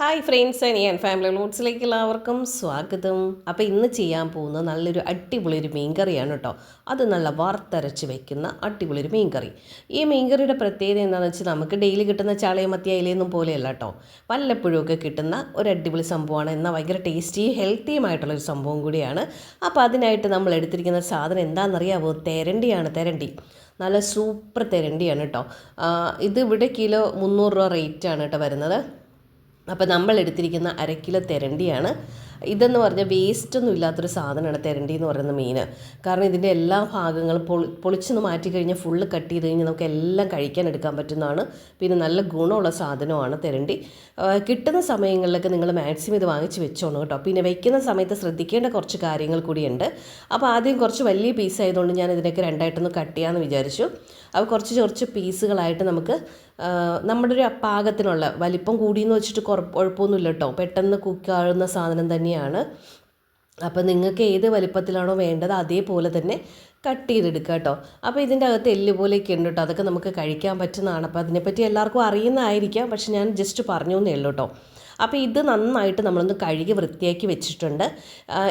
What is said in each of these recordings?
Hi friends and ഞാൻ family റൂട്ട്സിലേക്ക് എല്ലാവർക്കും സ്വാഗതം. അപ്പോൾ ഇന്ന് ചെയ്യാൻ പോകുന്ന നല്ലൊരു അടിപൊളി ഒരു മീൻകറിയാണ് കേട്ടോ. അത് നല്ല വറുത്തരച്ച് വെക്കുന്ന അടിപൊളി ഒരു മീൻകറി. ഈ മീൻകറിയുടെ പ്രത്യേകത എന്താണെന്ന് വെച്ചാൽ നമുക്ക് ഡെയിലി കിട്ടുന്ന ചാളയമത്തി അയിലയൊന്നും പോലെയല്ല കേട്ടോ. വല്ലപ്പോഴും ഒക്കെ കിട്ടുന്ന ഒരു അടിപൊളി സംഭവമാണ്. എന്നാൽ ഭയങ്കര ടേസ്റ്റിയും ഹെൽത്തിയുമായിട്ടുള്ള ഒരു സംഭവം കൂടിയാണ്. അപ്പോൾ അതിനായിട്ട് നമ്മൾ എടുത്തിരിക്കുന്ന സാധനം എന്താണെന്നറിയാമോ തെരണ്ടിയാണ് തെരണ്ടി. നല്ല സൂപ്പർ തെരണ്ടിയാണ് കേട്ടോ. ഇത് ഇവിടെ കിലോ മുന്നൂറ് രൂപ റേറ്റാണ് കേട്ടോ വരുന്നത്. അപ്പോൾ നമ്മൾ എടുത്തിരിക്കുന്ന അരക്കിലോ കിലോ തെരണ്ടിയാണ്. ഇതെന്ന് പറഞ്ഞാൽ വേസ്റ്റൊന്നും ഇല്ലാത്തൊരു സാധനമാണ് തെരണ്ടി എന്ന് പറയുന്ന മീൻ. കാരണം ഇതിന്റെ എല്ലാ ഭാഗങ്ങളും പൊളി പൊളിച്ചൊന്ന് മാറ്റി കഴിഞ്ഞാൽ ഫുള്ള് കട്ട് ചെയ്ത് കഴിഞ്ഞാൽ നമുക്ക് എല്ലാം കഴിക്കാൻ എടുക്കാൻ പറ്റുന്നതാണ്. പിന്നെ നല്ല ഗുണമുള്ള സാധനമാണ് തെരണ്ടി. കിട്ടുന്ന സമയങ്ങളിലൊക്കെ നിങ്ങൾ മാക്സിമം ഇത് വാങ്ങിച്ച് വെച്ചോണം കേട്ടോ. പിന്നെ വയ്ക്കുന്ന സമയത്ത് ശ്രദ്ധിക്കേണ്ട കുറച്ച് കാര്യങ്ങൾ കൂടിയുണ്ട്. അപ്പോൾ ആദ്യം കുറച്ച് വലിയ പീസ് ആയതുകൊണ്ട് ഞാൻ ഇതിനൊക്കെ രണ്ടായിട്ടൊന്ന് കട്ട് ചെയ്യാമെന്ന് വിചാരിച്ചു. അപ്പോൾ കുറച്ച് കുറച്ച് പീസുകളായിട്ട് നമുക്ക് നമ്മുടെ ഒരു പാകത്തിനുള്ള വലിപ്പം കൂടിയെന്ന് വെച്ചിട്ട് കുഴപ്പമൊന്നുമില്ല കേട്ടോ പെട്ടെന്ന് കുക്കാവുന്ന സാധനം തന്നെയാണ്. അപ്പോൾ നിങ്ങൾക്ക് ഏത് വലിപ്പത്തിലാണോ വേണ്ടത് അതേപോലെ തന്നെ കട്ട് ചെയ്തെടുക്കുക കേട്ടോ അപ്പോൾ ഇതിന്റെ അകത്ത് എല്ല് പോലെയൊക്കെ ഉണ്ട് കേട്ടോ അതൊക്കെ നമുക്ക് കഴിക്കാൻ പറ്റുന്നതാണ്. അപ്പോൾ അതിനെപ്പറ്റി എല്ലാവർക്കും അറിയുന്നതായിരിക്കാം. പക്ഷെ ഞാൻ ജസ്റ്റ് പറഞ്ഞു എന്നേ ഉള്ളൂ കേട്ടോ അപ്പോൾ ഇത് നന്നായിട്ട് നമ്മളൊന്ന് കഴുകി വൃത്തിയാക്കി വെച്ചിട്ടുണ്ട്.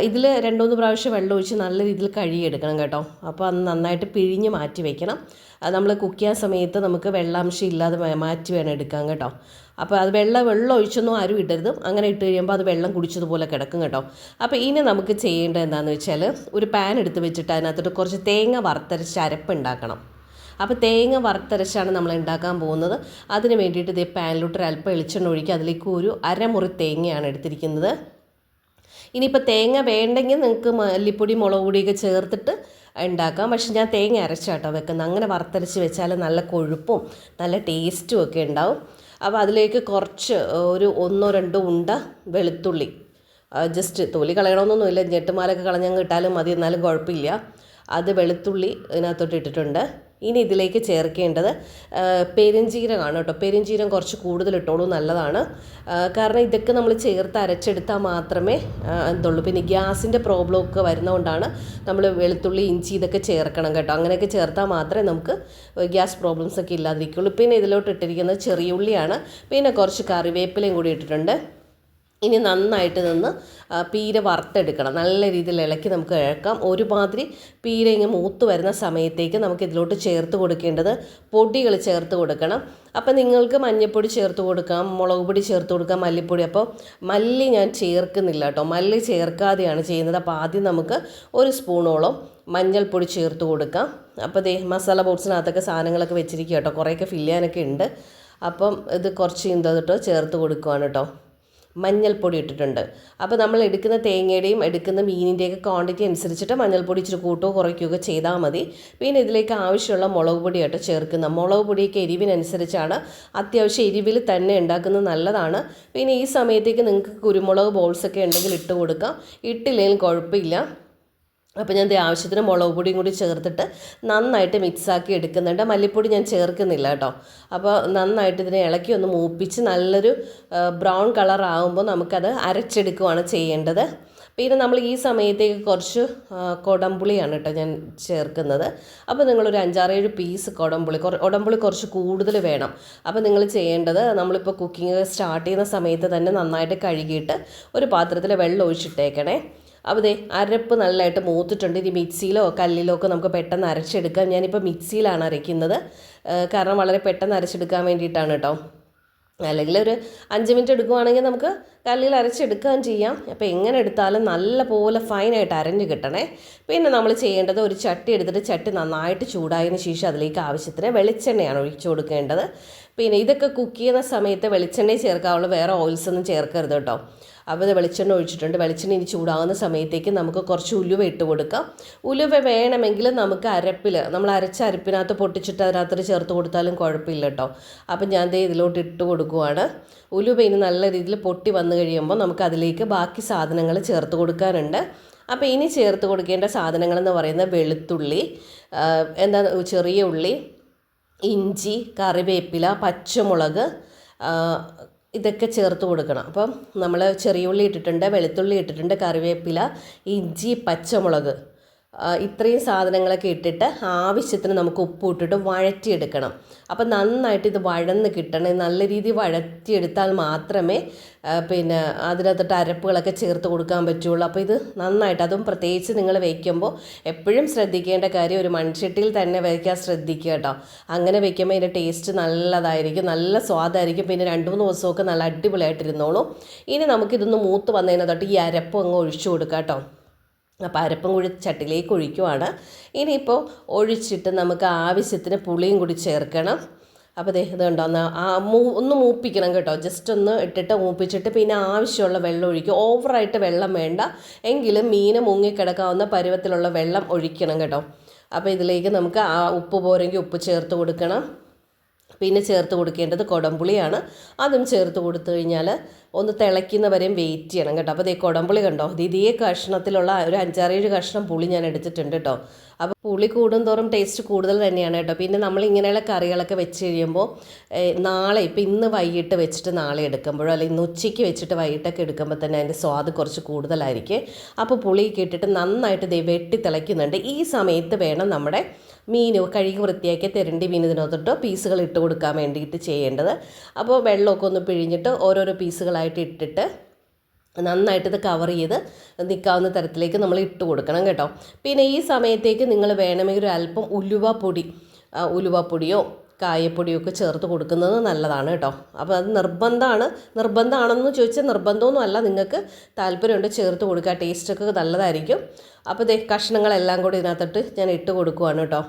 ഇതിൽ രണ്ടുമൂന്ന് പ്രാവശ്യം വെള്ളം ഒഴിച്ച് നല്ല രീതിയിൽ കഴുകിയെടുക്കണം കേട്ടോ. അപ്പോൾ അത് നന്നായിട്ട് പിഴിഞ്ഞ് മാറ്റി വയ്ക്കണം നമ്മൾ കുക്ക് ചെയ്യാൻ സമയത്ത് നമുക്ക് വെള്ളാംശം ഇല്ലാതെ മാറ്റി വേണം എടുക്കാൻ കേട്ടോ. അപ്പോൾ അത് വെള്ളം വെള്ളം ഒഴിച്ചൊന്നും ആരും ഇടരുത്. അങ്ങനെ ഇട്ട് കഴിയുമ്പോൾ അത് വെള്ളം കുടിച്ചതുപോലെ കിടക്കും കേട്ടോ. അപ്പോൾ ഇനി നമുക്ക് ചെയ്യേണ്ടത് എന്താണെന്ന് വെച്ചാൽ ഒരു പാൻ എടുത്ത് വെച്ചിട്ട് അതിനകത്തോട്ട് കുറച്ച് തേങ്ങ വറുത്തരച്ച് അരപ്പുണ്ടാക്കണം അപ്പോൾ തേങ്ങ വറുത്തരച്ചാണ് നമ്മൾ ഉണ്ടാക്കാൻ പോകുന്നത്. അതിന് വേണ്ടിയിട്ട് ഇതേ പാനിലോട്ട് അല്പം വെളിച്ചെണ്ണ ഒഴിക്കുക. അതിലേക്ക് ഒരു അരമുറി തേങ്ങയാണ് എടുത്തിരിക്കുന്നത്. ഇനിയിപ്പോൾ തേങ്ങ വേണ്ടെങ്കിൽ നിങ്ങൾക്ക് മല്ലിപ്പൊടി മുളക് പൊടിയൊക്കെ ചേർത്തിട്ട് ഉണ്ടാക്കാം. പക്ഷെ ഞാൻ തേങ്ങ അരച്ചാട്ടോ വെക്കുന്നത്. അങ്ങനെ വറുത്തരച്ച് വെച്ചാൽ നല്ല കൊഴുപ്പും നല്ല ടേസ്റ്റും ഒക്കെ ഉണ്ടാവും. അപ്പോൾ അതിലേക്ക് കുറച്ച് ഒരു ഒന്നോ രണ്ടോ ഉണ്ട വെളുത്തുള്ളി. ജസ്റ്റ് തൊലി കളയണമെന്നൊന്നുമില്ല ഞെട്ടുമാലൊക്കെ കളഞ്ഞങ്ങ് ഇട്ടാലും മതി എന്നാലും കുഴപ്പമില്ല. അത് വെളുത്തുള്ളി ഇതിനകത്തോട്ട് ഇട്ടിട്ടുണ്ട്. ഇനി ഇതിലേക്ക് ചേർക്കേണ്ടത് പെരിഞ്ചീരകമാണ് കേട്ടോ. പെരുംജീരകം കുറച്ച് കൂടുതൽ ഇട്ടോളൂ നല്ലതാണ് കാരണം ഇതൊക്കെ നമ്മൾ ചേർത്ത് അരച്ചെടുത്താൽ മാത്രമേ എന്തുള്ളൂ. പിന്നെ ഗ്യാസിന്റെ പ്രോബ്ലം ഒക്കെ വരുന്നതുകൊണ്ടാണ് നമ്മൾ വെളുത്തുള്ളി ഇഞ്ചി ഇതൊക്കെ ചേർക്കണം കേട്ടോ. അങ്ങനെയൊക്കെ ചേർത്താൽ മാത്രമേ നമുക്ക് ഗ്യാസ് പ്രോബ്ലംസ് ഒക്കെ ഇല്ലാതിരിക്കുള്ളൂ. പിന്നെ ഇതിലോട്ട് ഇട്ടിരിക്കുന്നത് ചെറിയ ഉള്ളിയാണ് പിന്നെ കുറച്ച് കറിവേപ്പിലയും കൂടി ഇട്ടിട്ടുണ്ട്. ഇനി നന്നായിട്ട് നിന്ന് പീര വറുത്തെടുക്കണം. നല്ല രീതിയിൽ ഇളക്കി നമുക്ക് ഇഴക്കാം. ഒരുമാതിരി പീര ഇങ്ങനെ മൂത്ത് വരുന്ന സമയത്തേക്ക് നമുക്ക് ഇതിലോട്ട് ചേർത്ത് കൊടുക്കേണ്ടത് പൊടികൾ ചേർത്ത് കൊടുക്കണം. അപ്പം നിങ്ങൾക്ക് മഞ്ഞൾപ്പൊടി ചേർത്ത് കൊടുക്കാം മുളക് പൊടി ചേർത്ത് കൊടുക്കാം മല്ലിപ്പൊടി. അപ്പോൾ മല്ലി ഞാൻ ചേർക്കുന്നില്ല കേട്ടോ. മല്ലി ചേർക്കാതെയാണ് ചെയ്യുന്നത്. അപ്പോൾ ആദ്യം നമുക്ക് ഒരു സ്പൂണോളം മഞ്ഞൾപ്പൊടി ചേർത്ത് കൊടുക്കാം. അപ്പോൾ ദേ മസാല ബോക്സിനകത്തൊക്കെ സാധനങ്ങളൊക്കെ വെച്ചിരിക്കുക കേട്ടോ. കുറേയൊക്കെ ഫില്ല് ചെയ്യാനൊക്കെ ഉണ്ട്. അപ്പം ഇത് കുറച്ച് ഇന്തോട്ട് ചേർത്ത് കൊടുക്കുവാണ് കേട്ടോ. മഞ്ഞൾപ്പൊടി ഇട്ടിട്ടുണ്ട്. അപ്പോൾ നമ്മൾ എടുക്കുന്ന തേങ്ങയുടെയും എടുക്കുന്ന മീനിന്റെയൊക്കെ ക്വാണ്ടിറ്റി അനുസരിച്ചിട്ട് മഞ്ഞൾപ്പൊടി ഇച്ചിരി കൂട്ടുകയോ കുറയ്ക്കുക ചെയ്താൽ മതി. പിന്നെ ഇതിലേക്ക് ആവശ്യമുള്ള മുളക് പൊടിയായിട്ട് ചേർക്കുന്ന മുളക് പൊടിയൊക്കെ എരിവിനനുസരിച്ചാണ് അത്യാവശ്യം എരിവിൽ തന്നെ ഉണ്ടാക്കുന്നത് നല്ലതാണ്. പിന്നെ ഈ സമയത്തേക്ക് നിങ്ങൾക്ക് കുരുമുളക് ബോൾസൊക്കെ ഉണ്ടെങ്കിൽ ഇട്ട് കൊടുക്കാം. ഇട്ടില്ലെങ്കിലും കുഴപ്പമില്ല. അപ്പോൾ ഞാൻ ആവശ്യത്തിന് മുളക് പൊടിയും കൂടി ചേർത്തിട്ട് നന്നായിട്ട് മിക്സാക്കി എടുക്കുന്നുണ്ട്. മല്ലിപ്പൊടി ഞാൻ ചേർക്കുന്നില്ല കേട്ടോ. അപ്പോൾ നന്നായിട്ട് ഇതിനെ ഇളക്കി ഒന്ന് മൂപ്പിച്ച് നല്ലൊരു ബ്രൗൺ കളർ ആകുമ്പോൾ നമുക്കത് അരച്ചെടുക്കുവാണ് ചെയ്യേണ്ടത്. പിന്നെ നമ്മൾ ഈ സമയത്തേക്ക് കുറച്ച് കൊടംപുളിയാണ് കേട്ടോ ഞാൻ ചേർക്കുന്നത്. അപ്പോൾ നിങ്ങളൊരു അഞ്ചാറേഴ് പീസ് കൊടംപുളി കൊടംപുളി കുറച്ച് കൂടുതൽ വേണം. അപ്പോൾ നിങ്ങൾ ചെയ്യേണ്ടത് നമ്മളിപ്പോൾ കുക്കിംഗ് സ്റ്റാർട്ട് ചെയ്യുന്ന സമയത്ത് തന്നെ നന്നായിട്ട് കഴുകിയിട്ട് ഒരു പാത്രത്തിൽ വെള്ളം ഒഴിച്ചിട്ടേക്കണേ. അപ്പോൾ ദേ അരപ്പ് നല്ലതായിട്ട് മൂത്തിട്ടുണ്ട്. ഇനി മിക്സിയിലോ കല്ലിലോ ഒക്കെ നമുക്ക് പെട്ടെന്ന് അരച്ചെടുക്കാം. ഞാനിപ്പോൾ മിക്സിയിലാണ് അരയ്ക്കുന്നത്. കാരണം വളരെ പെട്ടെന്ന് അരച്ചെടുക്കാൻ വേണ്ടിയിട്ടാണ് കേട്ടോ. അല്ലെങ്കിൽ ഒരു അഞ്ച് മിനിറ്റ് എടുക്കുവാണെങ്കിൽ നമുക്ക് കല്ലിൽ അരച്ചെടുക്കുകയും ചെയ്യാം. അപ്പോൾ എങ്ങനെ എടുത്താലും നല്ല പോലെ ഫൈനായിട്ട് അരഞ്ഞ് കിട്ടണേ. പിന്നെ നമ്മൾ ചെയ്യേണ്ടത് ഒരു ചട്ടി എടുത്തിട്ട് ചട്ടി നന്നായിട്ട് ചൂടായതിന് ശേഷം അതിലേക്ക് ആവശ്യത്തിന് വെളിച്ചെണ്ണയാണ് ഒഴിച്ചു കൊടുക്കേണ്ടത്. പിന്നെ ഇതൊക്കെ കുക്ക് ചെയ്യുന്ന സമയത്ത് വെളിച്ചെണ്ണ ചേർക്കാവുള്ളൂ വേറെ ഓയിൽസ് ഒന്നും ചേർക്കരുത് കേട്ടോ. അപ്പോൾ വെളിച്ചെണ്ണ ഒഴിച്ചിട്ടുണ്ട്. വെളിച്ചെണ്ണ ഇനി ചൂടാകുന്ന സമയത്തേക്ക് നമുക്ക് കുറച്ച് ഉലുവ ഇട്ട് കൊടുക്കാം. ഉലുവ വേണമെങ്കിൽ നമുക്ക് അരപ്പിൽ നമ്മൾ അരച്ച അരപ്പിനകത്ത് പൊട്ടിച്ചിട്ട് അതിനകത്ത് ചേർത്ത് കൊടുത്താലും കുഴപ്പമില്ല കേട്ടോ. അപ്പം ഞാൻ ദേ ഇതിലോട്ട് ഇട്ട് കൊടുക്കുവാണ്. ഉലുവ ഇനി നല്ല രീതിയിൽ പൊട്ടി വന്നു കഴിയുമ്പോൾ നമുക്ക് അതിലേക്ക് ബാക്കി സാധനങ്ങൾ ചേർത്ത് കൊടുക്കാനുണ്ട്. അപ്പോൾ ഇനി ചേർത്ത് കൊടുക്കേണ്ട സാധനങ്ങൾ എന്ന് പറയുന്നത് വെളുത്തുള്ളി എന്താ ചെറിയ ഉള്ളി ഇഞ്ചി കറിവേപ്പില പച്ചമുളക് ഇതൊക്കെ ചേർത്ത് കൊടുക്കണം. അപ്പം നമ്മൾ ചെറിയ ഉള്ളി ഇട്ടിട്ടുണ്ട് വെളുത്തുള്ളി ഇട്ടിട്ടുണ്ട് കറിവേപ്പില ഇഞ്ചി പച്ചമുളക്. ഇത്രയും സാധനങ്ങളൊക്കെ ഇട്ടിട്ട് ആവശ്യത്തിന് നമുക്ക് ഉപ്പ് ഇട്ടിട്ട് വഴറ്റിയെടുക്കണം. അപ്പം നന്നായിട്ട് ഇത് വഴന്ന് കിട്ടണം. നല്ല രീതിയിൽ വഴറ്റിയെടുത്താൽ മാത്രമേ പിന്നെ അതിനകത്തോട്ട് അരപ്പുകളൊക്കെ ചേർത്ത് കൊടുക്കാൻ പറ്റുള്ളൂ. അപ്പോൾ ഇത് നന്നായിട്ട് അതും പ്രത്യേകിച്ച് നിങ്ങൾ വയ്ക്കുമ്പോൾ എപ്പോഴും ശ്രദ്ധിക്കേണ്ട കാര്യം ഒരു മൺചട്ടിയിൽ തന്നെ വയ്ക്കാൻ ശ്രദ്ധിക്കുക കേട്ടോ. അങ്ങനെ വയ്ക്കുമ്പോൾ അതിന്റെ ടേസ്റ്റ് നല്ലതായിരിക്കും നല്ല സ്വാദായിരിക്കും. പിന്നെ രണ്ട് മൂന്ന് ദിവസമൊക്കെ നല്ല അടിപൊളിയായിട്ടിരുന്നോളൂ. ഇനി നമുക്കിതൊന്ന് മൂത്ത് വന്നതിനകത്തോട്ട് ഈ അരപ്പ് അങ്ങ് ഒഴിച്ചു കൊടുക്കാം കേട്ടോ. അപ്പോൾ അരപ്പും കൂടി ചട്ടിലേക്ക് ഒഴിക്കുവാണ്. ഇനിയിപ്പോൾ ഒഴിച്ചിട്ട് നമുക്ക് ആവശ്യത്തിന് പുളിയും കൂടി ചേർക്കണം. അപ്പോൾ ദേ ഇത് കണ്ടോ ഒന്ന് ആ മൂ ഒന്ന് മൂപ്പിക്കണം കേട്ടോ. ജസ്റ്റ് ഒന്ന് ഇട്ടിട്ട് മൂപ്പിച്ചിട്ട് പിന്നെ ആവശ്യമുള്ള വെള്ളം ഒഴിക്കും ഓവറായിട്ട് വെള്ളം വേണ്ട. എങ്കിലും മീൻ മുങ്ങിക്കിടക്കാവുന്ന പരുവത്തിലുള്ള വെള്ളം ഒഴിക്കണം കേട്ടോ. അപ്പോൾ ഇതിലേക്ക് നമുക്ക് ആ ഉപ്പ് പോരെങ്കിൽ ഉപ്പ് ചേർത്ത് കൊടുക്കണം. പിന്നെ ചേർത്ത് കൊടുക്കേണ്ടത് കുടംപുളിയാണ്. അതും ചേർത്ത് കൊടുത്തു കഴിഞ്ഞാൽ ഒന്ന് തിളയ്ക്കുന്നവരെയും വെയിറ്റ് ചെയ്യണം കേട്ടോ. അപ്പോൾ ദേ കുടംപുളി കണ്ടോ? ഇത് ഇതേ കഷ്ണത്തിലുള്ള ഒരു അഞ്ചാറേഴ് കഷ്ണം പുളി ഞാൻ എടുത്തിട്ടുണ്ട് കേട്ടോ. അപ്പോൾ പുളി കൂടുന്തോറും ടേസ്റ്റ് കൂടുതൽ തന്നെയാണ് കേട്ടോ. പിന്നെ നമ്മൾ ഇങ്ങനെയുള്ള കറികളൊക്കെ വെച്ച് കഴിയുമ്പോൾ നാളെ ഇപ്പം ഇന്ന് വൈകിട്ട് വെച്ചിട്ട് നാളെ എടുക്കുമ്പോഴോ അല്ലെങ്കിൽ ഇന്ന് ഉച്ചയ്ക്ക് വെച്ചിട്ട് വൈകിട്ടൊക്കെ എടുക്കുമ്പോൾ തന്നെ അതിന്റെ സ്വാദ് കുറച്ച് കൂടുതലായിരിക്കും. അപ്പോൾ പുളി ഇട്ടിട്ട് നന്നായിട്ട് ദേ വെട്ടി തിളയ്ക്കുന്നുണ്ട്. ഈ സമയത്ത് വേണം നമ്മുടെ മീൻ കഴുകി വൃത്തിയാക്കി തിരണ്ടി മീൻ ഇതിനകത്തോട്ട് പീസുകൾ ഇട്ട് കൊടുക്കാൻ വേണ്ടിയിട്ട് ചെയ്യേണ്ടത്. അപ്പോൾ വെള്ളമൊക്കെ ഒന്ന് പിഴിഞ്ഞിട്ട് ഓരോരോ പീസുകളായിട്ട് ഇട്ടിട്ട് നന്നായിട്ട് ഇത് കവർ ചെയ്ത് നിൽക്കാവുന്ന തരത്തിലേക്ക് നമ്മൾ ഇട്ട് കൊടുക്കണം കേട്ടോ. പിന്നെ ഈ സമയത്തേക്ക് നിങ്ങൾ വേണമെങ്കിൽ ഒരു അല്പം ഉലുവ പൊടി ഉലുവ ഉലുവപ്പൊടിയോ കായപ്പൊടിയോ ഒക്കെ ചേർത്ത് കൊടുക്കുന്നത് നല്ലതാണ് കേട്ടോ. അപ്പോൾ അത് നിർബന്ധമാണ്. നിർബന്ധമാണെന്ന് ചോദിച്ചാൽ നിർബന്ധമൊന്നും അല്ല നിങ്ങൾക്ക് താല്പര്യമുണ്ട് ചേർത്ത് കൊടുക്കുക. ടേസ്റ്റൊക്കെ നല്ലതായിരിക്കും. അപ്പോൾ ദേ കഷ്ണങ്ങളെല്ലാം കൂടി ഇതിനകത്തിട്ട് ഞാൻ ഇട്ട് കൊടുക്കുവാണ് കേട്ടോ.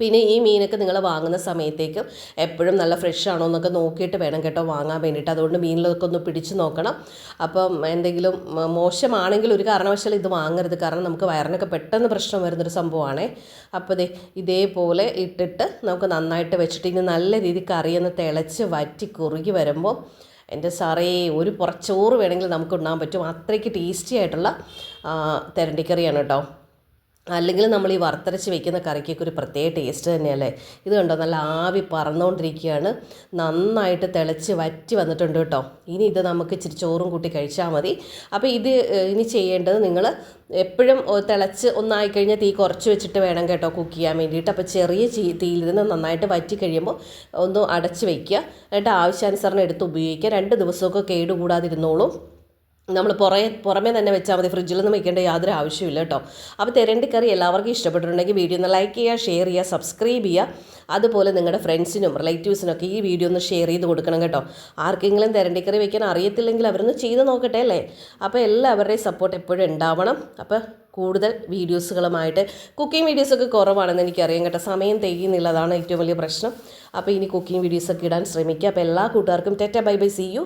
പിന്നെ ഈ മീനൊക്കെ നിങ്ങൾ വാങ്ങുന്ന സമയത്തേക്കും എപ്പോഴും നല്ല ഫ്രഷ് ആണോ എന്നൊക്കെ നോക്കിയിട്ട് വേണം കേട്ടോ വാങ്ങാൻ വേണ്ടിയിട്ട്. അതുകൊണ്ട് മീനിലൊക്കെ ഒന്ന് പിടിച്ച് നോക്കണം. അപ്പം എന്തെങ്കിലും മോശമാണെങ്കിൽ ഒരു കാരണവശാലും ഇത് വാങ്ങരുത്. കാരണം നമുക്ക് വയറിനൊക്കെ പെട്ടെന്ന് പ്രശ്നം വരുന്നൊരു സംഭവമാണേ. അപ്പോൾ ദേ ഇതേപോലെ ഇട്ടിട്ട് നമുക്ക് നന്നായിട്ട് വെച്ചിട്ട് ഇനി നല്ല രീതിയിൽ കറിയൊന്ന് തിളച്ച് വറ്റി കുറുകി വരുമ്പോൾ എന്റെ സാറേ ഒരു പുറച്ചോറ് വേണമെങ്കിൽ നമുക്ക് ഉണ്ടാകാൻ പറ്റും. അത്രയ്ക്ക് ടേസ്റ്റി ആയിട്ടുള്ള തെരണ്ടിക്കറിയാണ് കേട്ടോ. അല്ലെങ്കിൽ നമ്മൾ ഈ വറുത്തരച്ച് വെക്കുന്ന കറിക്കൊക്കെ ഒരു പ്രത്യേക ടേസ്റ്റ് തന്നെയല്ലേ? ഇത് കണ്ടോ? നല്ല ആവി പറന്നുകൊണ്ടിരിക്കുകയാണ് നന്നായിട്ട് തിളച്ച് വറ്റി വന്നിട്ടുണ്ട് കേട്ടോ. ഇനി ഇത് നമുക്ക് ഇച്ചിരി ചോറും കൂട്ടി കഴിച്ചാൽ മതി. അപ്പോൾ ഇത് ഇനി ചെയ്യേണ്ടത് നിങ്ങൾ എപ്പോഴും തിളച്ച് ഒന്നായി കഴിഞ്ഞാൽ തീ കുറച്ച് വെച്ചിട്ട് വേണം കേട്ടോ കുക്ക് ചെയ്യാൻ വേണ്ടിയിട്ട്. അപ്പോൾ ചെറിയ തീയിൽ നിന്ന് നന്നായിട്ട് വറ്റി കഴിയുമ്പോൾ ഒന്ന് അടച്ച് വയ്ക്കുക എന്നിട്ട് ആവശ്യാനുസരണം എടുത്ത് ഉപയോഗിക്കുക. രണ്ട് ദിവസമൊക്കെ കേടുകൂടാതിരുന്നോളും. നമ്മൾ പുറമെ പുറമേ തന്നെ വെച്ചാൽ മതി. ഫ്രിഡ്ജിലൊന്നും വെക്കേണ്ട യാതൊരു ആവശ്യമില്ല കേട്ടോ. അപ്പോൾ തെരണ്ടി കറി എല്ലാവർക്കും ഇഷ്ടപ്പെട്ടിട്ടുണ്ടെങ്കിൽ വീഡിയോ ഒന്ന് ലൈക്ക് ചെയ്യുക ഷെയർ ചെയ്യുക സബ്സ്ക്രൈബ് ചെയ്യുക. അതുപോലെ നിങ്ങളുടെ ഫ്രണ്ട്സിനും റിലേറ്റീവ്സിനൊക്കെ ഈ വീഡിയോ ഒന്ന് ഷെയർ ചെയ്ത് കൊടുക്കണം കേട്ടോ. ആർക്കെങ്കിലും തെരണ്ടിക്കറി വെക്കാൻ അറിയത്തില്ലെങ്കിൽ അവരൊന്ന് ചെയ്ത് നോക്കട്ടെ അല്ലേ? അപ്പോൾ എല്ലാവരുടെയും സപ്പോർട്ട് എപ്പോഴും ഉണ്ടാവണം. അപ്പോൾ കൂടുതൽ വീഡിയോസുകളുമായിട്ട് കുക്കിംഗ് വീഡിയോസൊക്കെ കുറവാണെന്ന് എനിക്കറിയാം കേട്ടോ. സമയം തികയുന്നില്ല ഏറ്റവും വലിയ പ്രശ്നം. അപ്പോൾ ഇനി കുക്കിംഗ് വീഡിയോസൊക്കെ ഇടാൻ ശ്രമിക്കുക. അപ്പോൾ എല്ലാ കൂട്ടുകാർക്കും tata bye bye see you